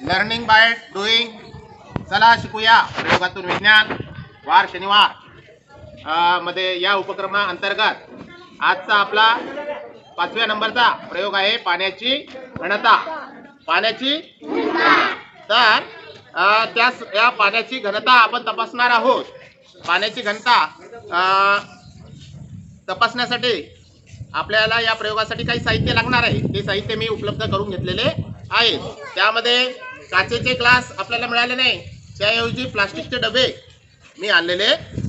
Learning by doing चला शिकूया प्रयोगातून विज्ञान. वार शनिवार. मध्ये या उपक्रमा अंतर्गत आजचा आपला पाचव्या नंबरचा प्रयोग आहे पाण्याची घनता. पाण्याची तर त्या या पाण्याची घनता आपण तपासणार आहोत. पाण्याची घनता तपासण्यासाठी आपल्याला या प्रयोगासाठी काही साहित्य लागणार आहे. ते साहित्य मी उपलब्ध करून घेतलेले आहे त्यामध्ये काचेचे ग्लास आपल्याला मिळाले नाही. त्याऐवजी प्लास्टिकचे डबे मी आणलेले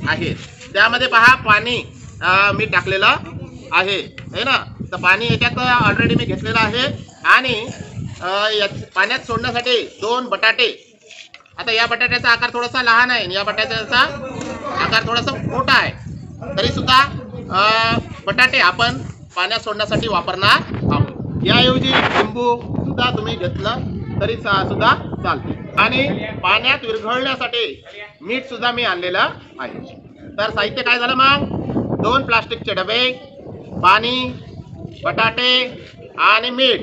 आहेत. त्यामध्ये पहा पाणी मी टाकलेलं आहे. है ना? तर पाणी याच्यात ऑलरेडी मी घेतलेलं आहे. आणि पाण्यात सोडण्यासाठी दोन बटाटे. आता या बटाट्याचा आकार थोडासा लहान आहे आणि या बटाट्याचा आकार थोडासा मोठा आहे. तरी सुद्धा बटाटे आपण पाण्यात सोडण्यासाठी वापरणार आहोत. याऐवजी लिंबू सुद्धा तुम्ही घेतलं. तरी सा- सुद्धा चालते. आणि पाण्यात विरघळण्यासाठी मीठ सुद्धा मी आणलेलं आहे. तर साहित्य काय झालं मग? दोन प्लास्टिकचे डबे पाणी बटाटे आणि मीठ.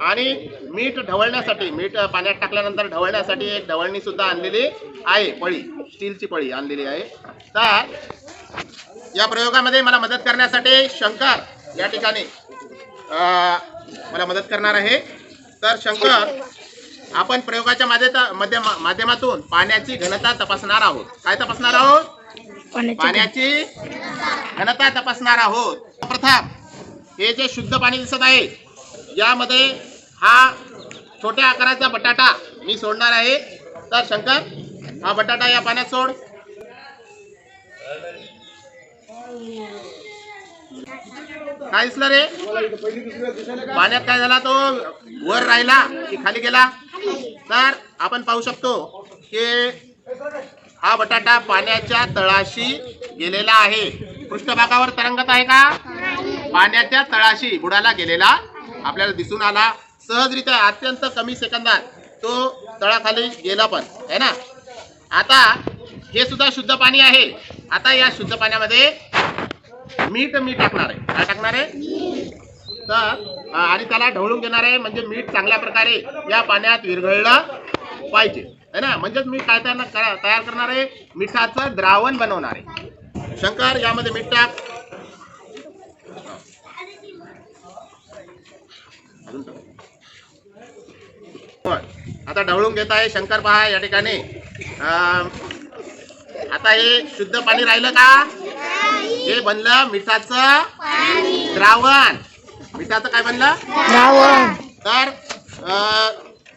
आणि मीठ ढवळण्यासाठी मीठ पाण्यात टाकल्यानंतर ढवळण्यासाठी एक ढवळणी सुद्धा आणलेली आहे पळी स्टीलची पळी आणलेली आहे. तर या प्रयोगामध्ये मला मदत करण्यासाठी शंकर या ठिकाणी मला मदत करणार आहे. तर शंकर आपण प्रयोगाच्या माध्यमातून पाण्याची घनता तपासणार आहोत. काय तपासणार आहोत? पाण्याची पाण्याची घनता तपासणार आहोत. प्रथम हे जे शुद्ध पाणी दिसत आहे यामध्ये हा छोट्या आकाराचा बटाटा मी सोडणार आहे. तर शंकर हा बटाटा या पाण्यात सोड. काय दिसलं रे? पाण्यात काय झाला तो? वर राहिला की खाली गेला? तर आपण पाहू शकतो की हा बटाटा पाण्याच्या तळाशी गेलेला आहे. पृष्ठभागावर तरंगत आहे का? पाण्याच्या तळाशी बुडाला गेलेला आपल्याला दिसून आला. सहजरित्या अत्यंत कमी सेकंदात तो तळाखाली गेला पण है ना? आता हे सुद्धा शुद्ध पाणी आहे. आता या शुद्ध पाण्यामध्ये मीठ मी टाकणार आहे. काय टाकणार आहे? तर आणि त्याला ढवळून घेणार आहे. म्हणजे मीठ चांगल्या प्रकारे या पाण्यात विरघळलं पाहिजे. है ना? म्हणजेच मी काय तयार तयार करणार आहे? मिठाचं द्रावण बनवणार आहे. शंकर यामध्ये मीठ टाक. आता ढवळून घेत आहे शंकर पहा या ठिकाणी. आता हे शुद्ध पाणी राहिलं का? हे बनलं मिठाचं द्रावण. मिठाचं काय बनलं? द्रावण. तर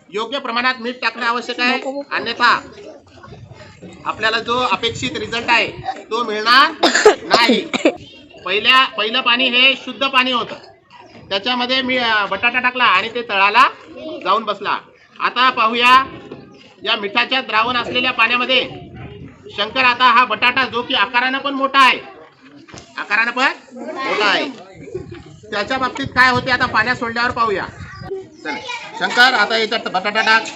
योग्य प्रमाणात मीठ टाकणे आवश्यक आहे. अन्यथा आपल्याला जो अपेक्षित रिझल्ट आहे तो मिळणार नाही. पहिल्या पहिलं पाणी हे शुद्ध पाणी होतं. त्याच्यामध्ये मी बटाटा टाकला आणि ते तळाला जाऊन बसला. आता पाहूया या मिठाच्या द्रावण असलेल्या पाण्यामध्ये शंकर आता हा बटाटा जो की आकारानं पण मोठा आहे आकारानं पण? मोठा आहे त्याच्या बाबतीत काय होते आता पाण्यात सोडल्यावर पाहूया. चला शंकर आता याच्यात बटाटा टाक.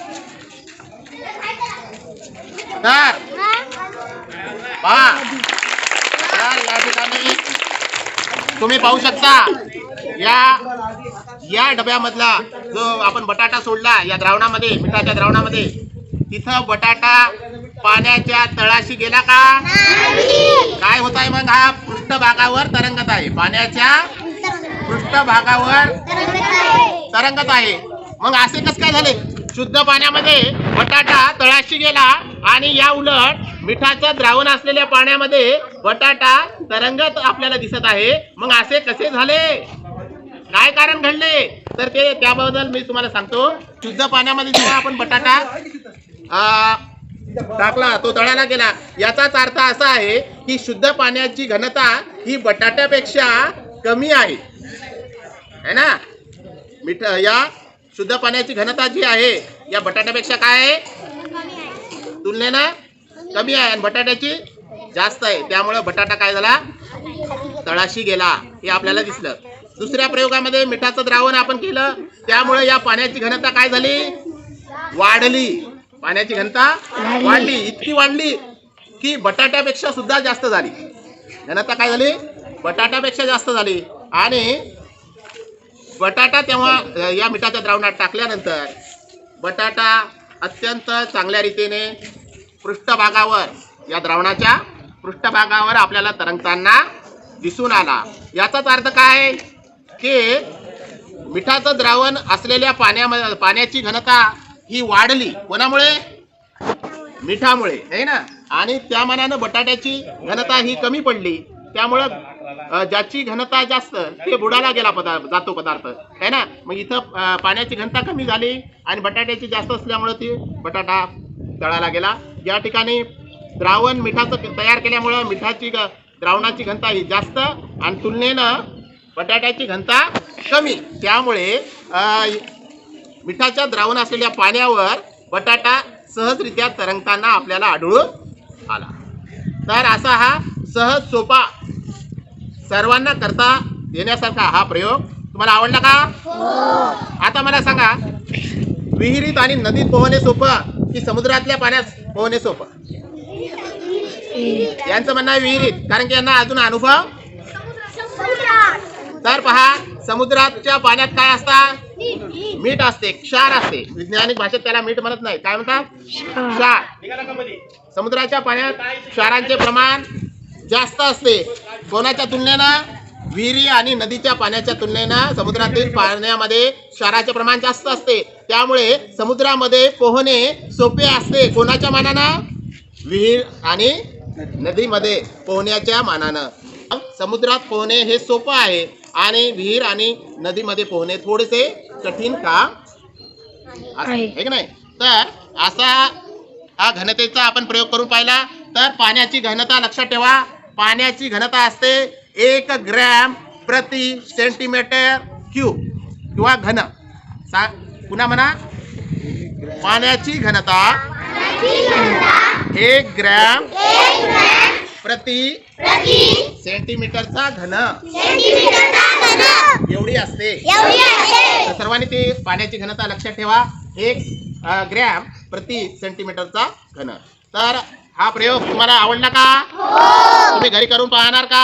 तर या ठिकाणी तुम्ही पाहू शकता या या डब्यामधला जो आपण बटाटा सोडला या द्रावणामध्ये मिठाच्या द्रावणामध्ये तिथं बटाटा पाण्याच्या तळाशी गेला का? काय होत आहे मग हा? पृष्ठभागावर तरंगत आहे. पाण्याच्या पृष्ठभागावर तरंगत आहे. मग असे कस काय झाले? शुद्ध पाण्यामध्ये बटाटा तळाशी गेला आणि या उलट मिठाचं द्रावण असलेल्या पाण्यामध्ये बटाटा तरंगत आपल्याला दिसत आहे. मग असे कसे झाले? काय कारण घडले? तर ते त्याबद्दल मी तुम्हाला सांगतो. शुद्ध पाण्यामध्ये जेव्हा आपण बटाटा टाकला तो तळाला गेला. याचाच अर्थ असा आहे की शुद्ध पाण्याची घनता ही बटाट्यापेक्षा कमी आहे. है ना? मिठ या शुद्ध पाण्याची घनता जी आहे या बटाट्यापेक्षा काय आहे? तुलनेनं कमी आहे आणि बटाट्याची जास्त आहे. त्यामुळे बटाटा काय झाला? तळाशी गेला. हे आपल्याला दिसलं. दुसऱ्या प्रयोगामध्ये मिठाचं द्रावण आपण केलं. त्यामुळे या पाण्याची घनता काय झाली? वाढली. पाण्याची घनता वाढली. इतकी वाढली की बटाट्यापेक्षा सुद्धा जास्त झाली. घनता काय झाली? बटाट्यापेक्षा जास्त झाली. आणि बटाटा तेव्हा या मिठाच्या द्रावणात टाकल्यानंतर बटाटा अत्यंत चांगल्या रीतीने पृष्ठभागावर या द्रावणाच्या पृष्ठभागावर आपल्याला तरंगताना दिसून आला. याचाच अर्थ काय? की मिठाचं द्रावण असलेल्या पाण्यामध्ये पाण्याची घनता ही वाढली. कोणामुळे? मिठामुळे. है ना? आणि त्या मानानं बटाट्याची घनता ही कमी पडली. त्यामुळं ज्याची घनता जास्त ते बुडाला गेला पदार्थ जातो पदार्थ. है ना? मग इथं पाण्याची घनता कमी झाली आणि बटाट्याची जास्त असल्यामुळं ती बटाटा तळाला गेला. या ठिकाणी द्रावण मिठाचं तयार केल्यामुळं मिठाची द्रावणाची घनता ही जास्त आणि तुलनेनं बटाट्याची घनता कमी. त्यामुळे मिठाच्या द्रावण असलेल्या पाण्यावर बटाटा सहजरित्या तरंगताना आपल्याला आढळून आला. तर असा हा सहज सोपा सर्वांना करता येण्यासारखा हा प्रयोग. तुम्हाला आवडला का? आता मला सांगा विहिरीत आणि नदीत पोहणे सोपं की समुद्रातल्या पाण्यात पोहणे सोपं? यांचं म्हणणं आहे विहिरीत कारण की यांना अजून अनुभव? तर पहा समुद्राच्या पाण्यात काय असतात मीठ असते क्षार असते. वैज्ञानिक भाषेत त्याला मीठ म्हणत नाही. काय म्हणतात क्षार. समुद्राच्या पाण्यात क्षारांचे प्रमाण जास्त असते. कोणाच्या तुलनेनं? विहिरी आणि नदीच्या पाण्याच्या तुलनेनं समुद्रातील पाण्यामध्ये क्षाराचे प्रमाण जास्त असते. त्यामुळे समुद्रामध्ये पोहणे सोपे असते. कोणाच्या मानानं? विहीर आणि नदीमध्ये पोहण्याच्या मानानं. समुद्रात पोहणे हे सोपं आहे. आणि विहीर आणि नदीमध्ये पोहणे थोडेसे कठीण काम आहे. है की नाही? तर असा हा घनतेचा आपण प्रयोग करून पाहिला. तर पाण्याची घनता लक्षात ठेवा. पाण्याची घनता असते एक ग्रॅम प्रति सेंटीमीटर क्यूब किंवा घन. सा पुन्हा म्हणा. पाण्याची घनता एक ग्रॅम प्रति सेंटीमीटरचा घन. एवढी असते. सर्वांनी ती पाण्याची घनता लक्षात ठेवा. एक ग्रॅम प्रति सेंटीमीटरचा घन. तर हा प्रयोग तुम्हाला आवडला का? तुम्ही घरी करून पाहणार का?